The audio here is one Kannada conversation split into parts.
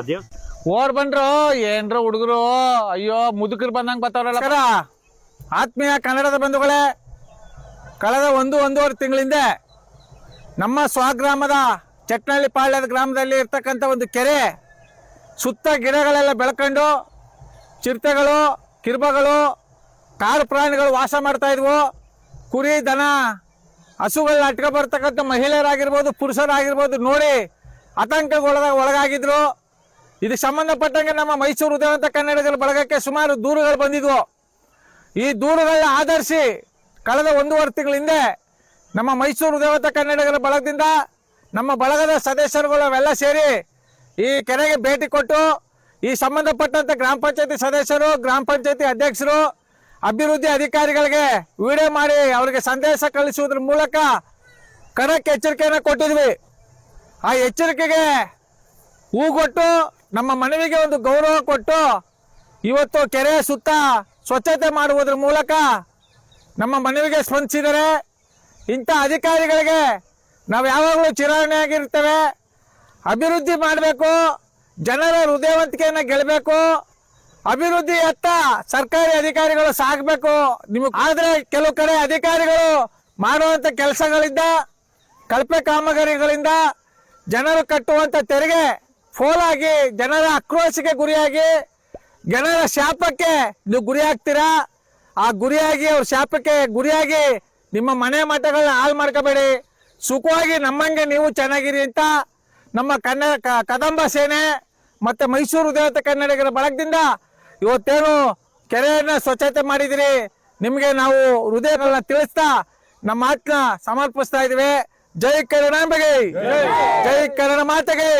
ಅದೇ. ಓರ್ ಬಂದ್ರು ಏನ್ರ ಹುಡುಗರು? ಅಯ್ಯೋ ಮುದುಕರು ಬಂದಂಗ್ ಬರ್ತಾವ್ರಲ್ಲ ಆತ್ಮೀಯ ಕನ್ನಡದ ಬಂಧುಗಳೇ ಕಳೆದ ಒಂದು ಒಂದೂವರೆ ತಿಂಗಳಿಂದ ನಮ್ಮ ಸ್ವಗ್ರಾಮದ ಚಟ್ನಳ್ಳಿ ಪಾಳ್ಯದ ಗ್ರಾಮದಲ್ಲಿ ಇರ್ತಕ್ಕಂಥ ಒಂದು ಕೆರೆ ಸುತ್ತ ಗಿಡಗಳೆಲ್ಲ ಬೆಳ್ಕೊಂಡು ಚಿರತೆಗಳು ಕಿರ್ಬಗಳು ಕಾಡು ಪ್ರಾಣಿಗಳು ವಾಸ ಮಾಡ್ತಾ ಇದ್ವು. ಕುರಿ ದನ ಹಸುಗಳನ್ನ ಅಟ್ಕೊ ಬರ್ತಕ್ಕಂಥ ಮಹಿಳೆಯರಾಗಿರ್ಬೋದು ಪುರುಷರಾಗಿರ್ಬೋದು ನೋಡಿ ಆತಂಕಗೊಳಗ ಒಳಗಾಗಿದ್ರು. ಇದಕ್ಕೆ ಸಂಬಂಧಪಟ್ಟಂಗೆ ನಮ್ಮ ಮೈಸೂರು ಉದಯವಂತ ಕನ್ನಡಿಗರ ಬಳಗಕ್ಕೆ ಸುಮಾರು ದೂರುಗಳು ಬಂದಿದ್ವು. ಈ ದೂರುಗಳನ್ನ ಆಧರಿಸಿ ಕಳೆದ ಒಂದೂವರೆ ತಿಂಗಳ ಹಿಂದೆ ನಮ್ಮ ಮೈಸೂರು ಉದಯವಂತ ಕನ್ನಡಿಗರ ಬಳಗದಿಂದ ನಮ್ಮ ಬಳಗದ ಸದಸ್ಯರುಗಳು ಅವೆಲ್ಲ ಸೇರಿ ಈ ಕೆರೆಗೆ ಭೇಟಿ ಕೊಟ್ಟು, ಈ ಸಂಬಂಧಪಟ್ಟಂಥ ಗ್ರಾಮ ಪಂಚಾಯತಿ ಸದಸ್ಯರು, ಗ್ರಾಮ ಪಂಚಾಯತಿ ಅಧ್ಯಕ್ಷರು, ಅಭಿವೃದ್ಧಿ ಅಧಿಕಾರಿಗಳಿಗೆ ವಿಡಿಯೋ ಮಾಡಿ ಅವರಿಗೆ ಸಂದೇಶ ಕಳಿಸುವುದ್ರ ಮೂಲಕ ಕಡಕ್ಕೆ ಎಚ್ಚರಿಕೆಯನ್ನು ಕೊಟ್ಟಿದ್ವಿ. ಆ ಎಚ್ಚರಿಕೆಗೆ ಹೂಗೊಟ್ಟು ನಮ್ಮ ಮನವಿಗೆ ಒಂದು ಗೌರವ ಕೊಟ್ಟು ಇವತ್ತು ಕೆರೆ ಸುತ್ತ ಸ್ವಚ್ಛತೆ ಮಾಡುವುದರ ಮೂಲಕ ನಮ್ಮ ಮನವಿಗೆ ಸ್ಪಂದಿಸಿದರೆ ಇಂಥ ಅಧಿಕಾರಿಗಳಿಗೆ ನಾವು ಯಾವಾಗಲೂ ಚಿರಾವಣೆಯಾಗಿರ್ತೇವೆ. ಅಭಿವೃದ್ಧಿ ಮಾಡಬೇಕು, ಜನರ ಹೃದಯವಂತಿಕೆಯನ್ನು ಗೆಲ್ಲಬೇಕು ಅಭಿವೃದ್ಧಿ ಅತ್ತ ಸರ್ಕಾರಿ ಅಧಿಕಾರಿಗಳು ಸಾಗಬೇಕು. ನಿಮಗೆ ಆದರೆ ಕೆಲವು ಕಡೆ ಅಧಿಕಾರಿಗಳು ಮಾಡುವಂಥ ಕೆಲಸಗಳಿಂದ, ಕಳಪೆ ಕಾಮಗಾರಿಗಳಿಂದ ಜನರು ಕಟ್ಟುವಂಥ ತೆರಿಗೆ ಫೋಲಾಗಿ ಜನರ ಆಕ್ರೋಶಕ್ಕೆ ಗುರಿಯಾಗಿ, ಜನರ ಶಾಪಕ್ಕೆ ನೀವು ಗುರಿ ಆಗ್ತೀರಾ ಆ ಗುರಿಯಾಗಿ, ಅವ್ರ ಶಾಪಕ್ಕೆ ಗುರಿಯಾಗಿ ನಿಮ್ಮ ಮನೆ ಮಠಗಳನ್ನ ಹಾಳು ಮಾಡ್ಕೋಬೇಡಿ. ಸುಖವಾಗಿ ನಮ್ಮಂಗೆ ನೀವು ಚೆನ್ನಾಗಿರಿ ಅಂತ ನಮ್ಮ ಕನ್ನಡ ಕದಂಬ ಸೇನೆ ಮತ್ತೆ ಮೈಸೂರು ದೇವತೆ ಕನ್ನಡಿಗರ ಬಳಗದಿಂದ ಇವತ್ತೇನು ಕೆರೆಯನ್ನು ಸ್ವಚ್ಛತೆ ಮಾಡಿದಿರಿ. ನಿಮಗೆ ನಾವು ಹೃದಯಗಳನ್ನ ತಿಳಿಸ್ತಾ ನಮ್ಮ ಮಾತನ್ನ ಸಮರ್ಪಿಸ್ತಾ ಇದ್ದೀವಿ ಜೈ ಕರುಣಾಂಬೆಗೆ. ಜೈ ಕನ್ನಡ ಮಾತೆಗೆ.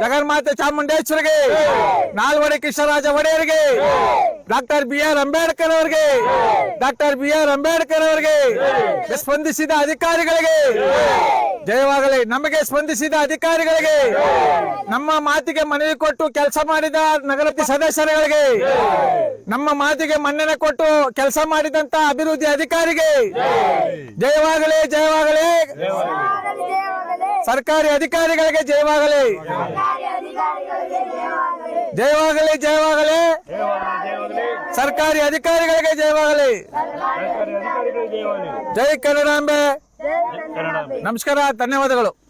ಜಗನ್ಮಾತೆ ಚಾಮುಂಡೇಶ್ವರಿಗೆ. ನಾಲ್ವಡಿ ಕೃಷ್ಣರಾಜ ಒಡೆಯರಿಗೆ. ಡಾಕ್ಟರ್ ಬಿ ಆರ್ ಅಂಬೇಡ್ಕರ್ ಅವರಿಗೆ. ಡಾಕ್ಟರ್ ಬಿ ಆರ್ ಅಂಬೇಡ್ಕರ್ ಅವರಿಗೆ. ಸ್ಪಂದಿಸಿದ ಅಧಿಕಾರಿಗಳಿಗೆ. ಜಯವಾಗಲಿ. ನಮಗೆ ಸ್ಪಂದಿಸಿದ ಅಧಿಕಾರಿಗಳಿಗೆ, ನಮ್ಮ ಮಾತಿಗೆ ಮನವಿ ಕೊಟ್ಟು ಕೆಲಸ ಮಾಡಿದ ನಗರತಿ ಸದಸ್ಯರುಗಳಿಗೆ, ನಮ್ಮ ಮಾತಿಗೆ ಮನ್ನಣೆ ಕೊಟ್ಟು ಕೆಲಸ ಮಾಡಿದಂತ ಅಭಿವೃದ್ಧಿ ಅಧಿಕಾರಿಗೆ ಜಯವಾಗಲಿ ಜಯವಾಗಲಿ. ಸರ್ಕಾರಿ ಅಧಿಕಾರಿಗಳಿಗೆ ಜಯವಾಗಲಿ. ಜಯವಾಗಲಿ ಜಯವಾಗಲಿ. ಸರ್ಕಾರಿ ಅಧಿಕಾರಿಗಳಿಗೆ ಜಯವಾಗಲಿ. ಜೈ ಕನ್ನಡಾಂಬೆ ನಮಸ್ಕಾರ ಧನ್ಯವಾದಗಳು.